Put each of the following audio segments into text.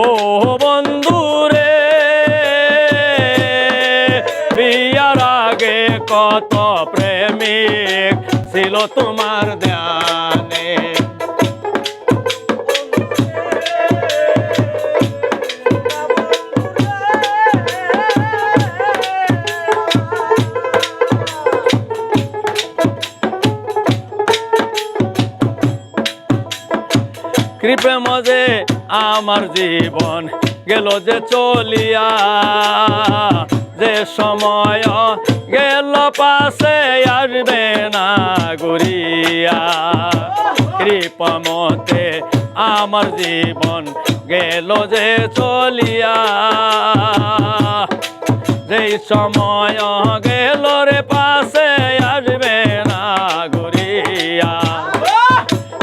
ও বন্ধু রে বিয়ার আগে কত প্রেমিক ছিল তোমার ধ্যানে। কৃপে মজে আমার জীবন গেল যে চলিয়া যে সময় গেল পাশে আসবে না ঘুরিয়া। কৃপমতে আমার জীবন গেল যে চলিয়া যেই সময় গেল রে পাশে আসবে না ঘুরিয়া।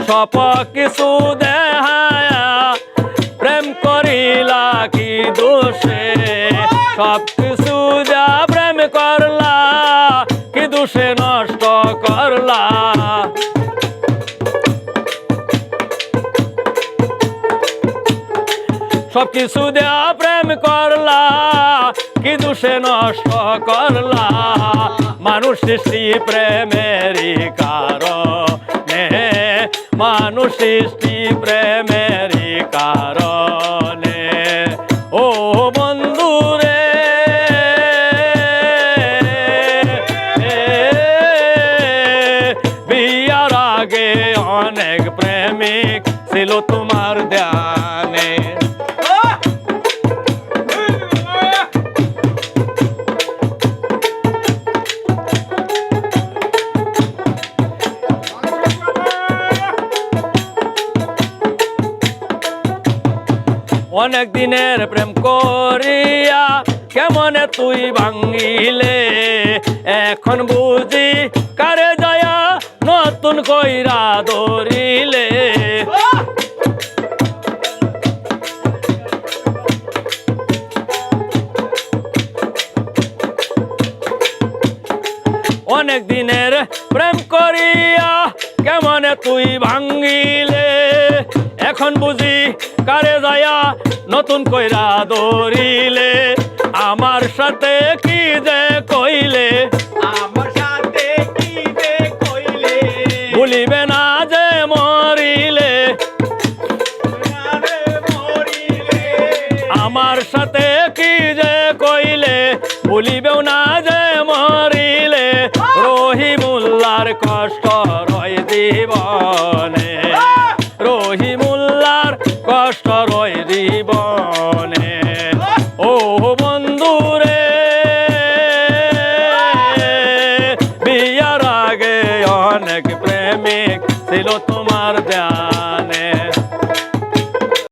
সপ কিছু দেহায়া সব কিছু দেয়া প্রেম করলা, কি দোষে নষ্ট করলা। মানুষ সৃষ্টি প্রেমেরই কারণে, মানুষ সৃষ্টি প্রেমেরই কারণে। ও বন্ধু রে বিয়ার আগে অনেক প্রেমিক ছিল তোমার অনেক দিনের প্রেম করিয়া কেমনে তুই ভাঙ্গিলে? এখন বুঝি কারে যায়া নতুন কইরা ধরিলে। অনেক দিনের প্রেম করিয়া কেমনে তুই ভাঙ্গিলে? এখন বুঝি কারে যায়া নতুন কইরা দৌড়িলে। আমার সাথে কি যে কইলে? আমার সাথে কি যে কইলে? ভুলিবে না যে মরিলে। আমার সাথে কি যে কইলে? ভুলিবেও না যে মরিলে। রহিমুল্লার কষ্ট রয় জীবনে ও